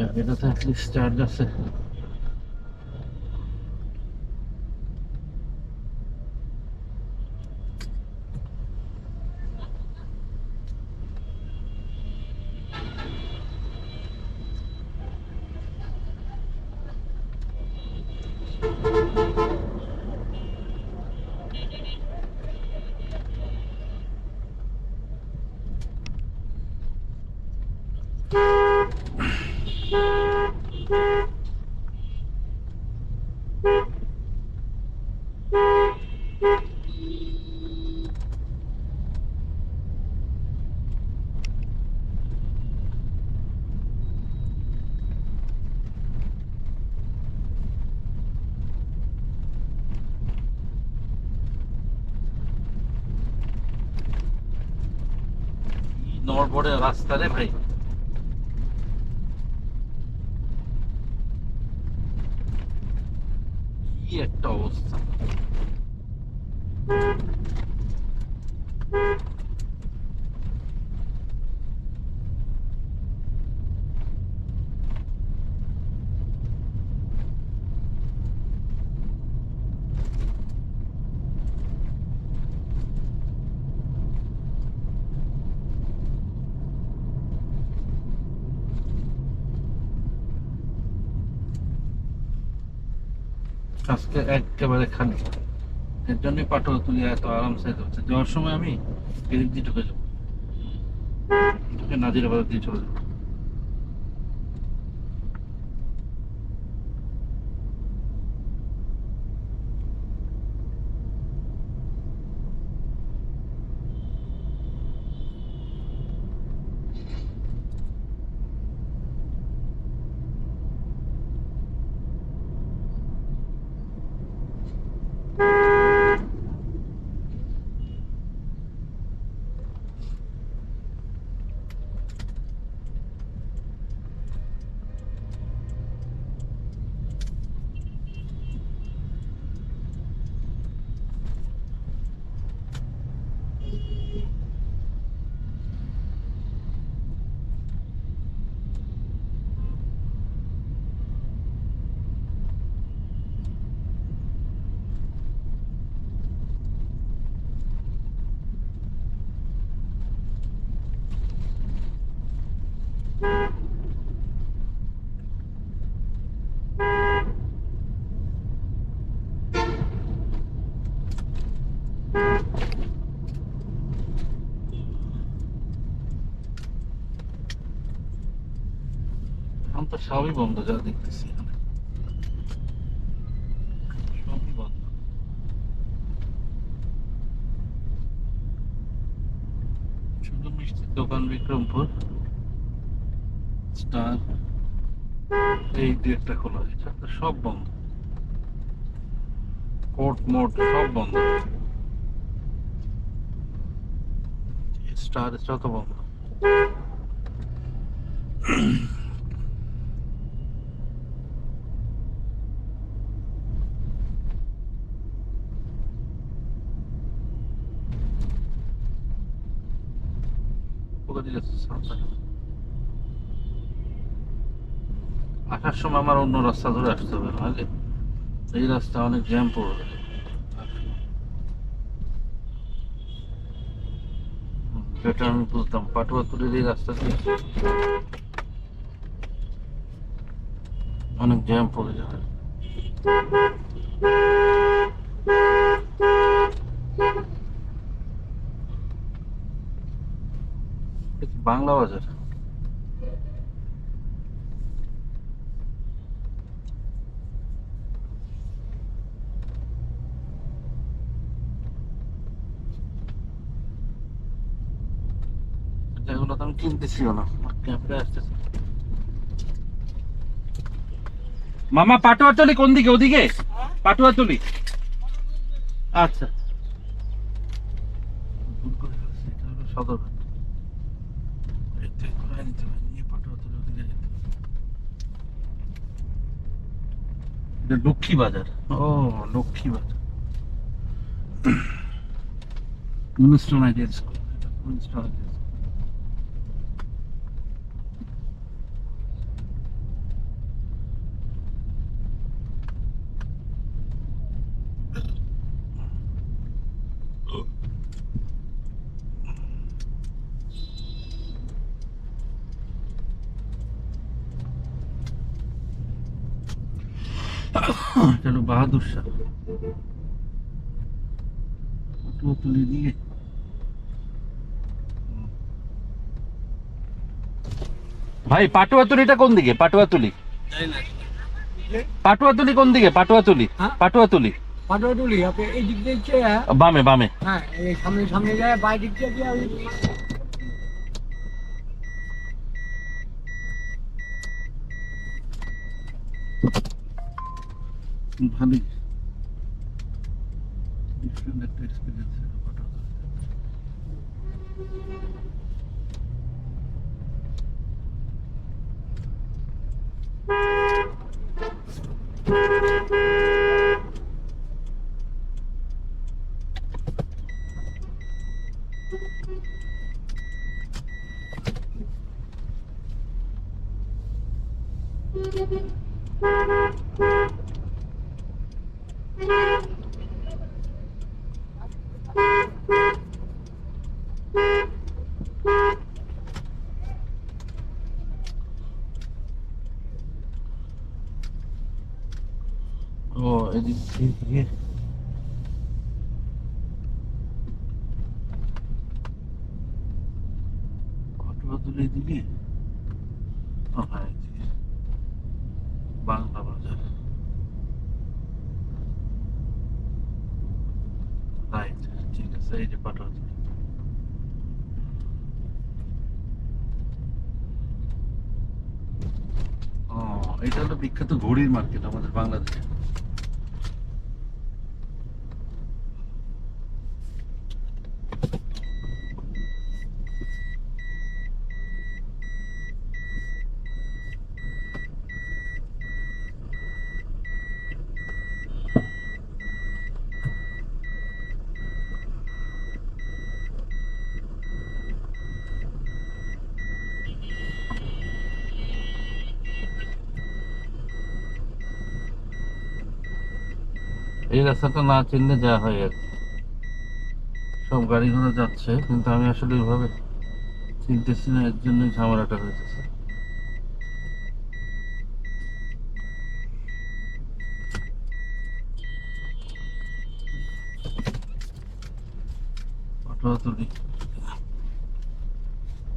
Yani zaten listelerde আছে নড়বড়ে রাস্তা রে ভাই কি একটা অবস্থা? আজকে একেবারে খালি। এর জন্যই পাটল তুলি এত আরামসে যাচ্ছে যাওয়ার সময় আমি এদিক দিয়ে ঢুকে যাব। ঢুকে নাজিরাবাদ দিয়ে চলে যাব। এখন তো সবই বন্ধ, যা দেখতেছি দোকান বিক্রমপুর। স্টার, এই দু একটা খোলা আর সব বন্ধ। কোর্ট মোট সব বন্ধ। স্টার স্টার তো বন্ধ। সামনে? আসার সময় আমার অন্য রাস্তা ধরে আসতে হবে নাহলে এই রাস্তা অনেক জ্যাম পড়বে। সেটা আমি বুঝতাম পাটুয়া তুলির এই রাস্তা দিয়ে অনেক জ্যাম পড়ে যাবে এটা কি বাংলা বাজার। কিনতেছিও না মামা পাটুয়াতলি কোন দিকে? ওদিকে? পাটুয়াতলি আচ্ছা করে ফেলছি, এটা হলো সদরঘাট এতে ঘুরায় নিতে হবে, নিয়ে পাটুয়াতলি ওদিকে যেতে হবে। এটা লক্ষ্মী বাজার। ও লক্ষ্মী বাজার। উনিশটন আইডিয়াল স্কুল এটা উনিশটন হলো বাহাদুর শাহ। পাটুয়া তুলি দিয়ে ভাই পাটুয়াতুলিটা কোন দিকে? পাটুয়াতুলি। পাটুয়াতুলি কোন দিকে? পাটুয়াতুলি। হ্যাঁ? পাটুয়াতুলি। এই দিক দিয়ে হ্যাঁ বামে বামে। হ্যাঁ সামনে সামনে যায় বাই দিক দিয়ে ভালোই। ডিফারেন্ট একটা এক্সপিরিয়েন্স পাটুয়াতুলিতে ও এদিক দিয়ে গিয়ে পাটুয়াতুলি দিকে ও হ্যাঁ এদিকে বাংলা বাজার রাইট ঠিক আছে এটা হলো বিখ্যাত ঘড়ির মার্কেট আমাদের বাংলাদেশে এই রাস্তাটা না চিনলে যা হয় আর। সব গাড়ি ঘোড়া যাচ্ছে, কিন্তু আমি আসলে ওইভাবে চিনতেছি না, এর জন্যই ঝামেলাটা হয়েছে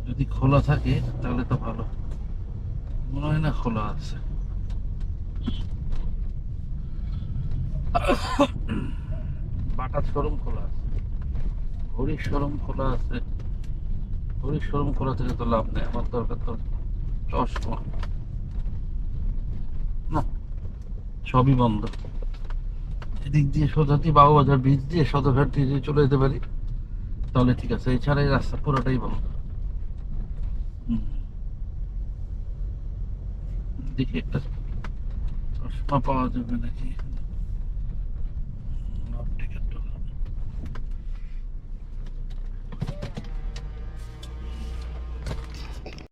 যদি খোলা থাকে, তাহলে তো ভালো। মনে হয় না খোলা আছে। বাটার শোরুম খোলা আছে। ঘড়ির শোরুম খোলা আছে। ঘড়ির শোরুম খোলা থেকে তো লাভ নেই, আমার দরকার তো চশমা। না, সবই বন্ধ। এদিক দিয়ে সোজা দিয়ে বাবুবাজার ব্রিজ দিয়ে সদরঘাট দিয়ে চলে যেতে পারি, তাহলে ঠিক আছে এছাড়া এই রাস্তা পুরোটাই বন্ধ। দেখি একটা চশমা পাওয়া যাবে নাকি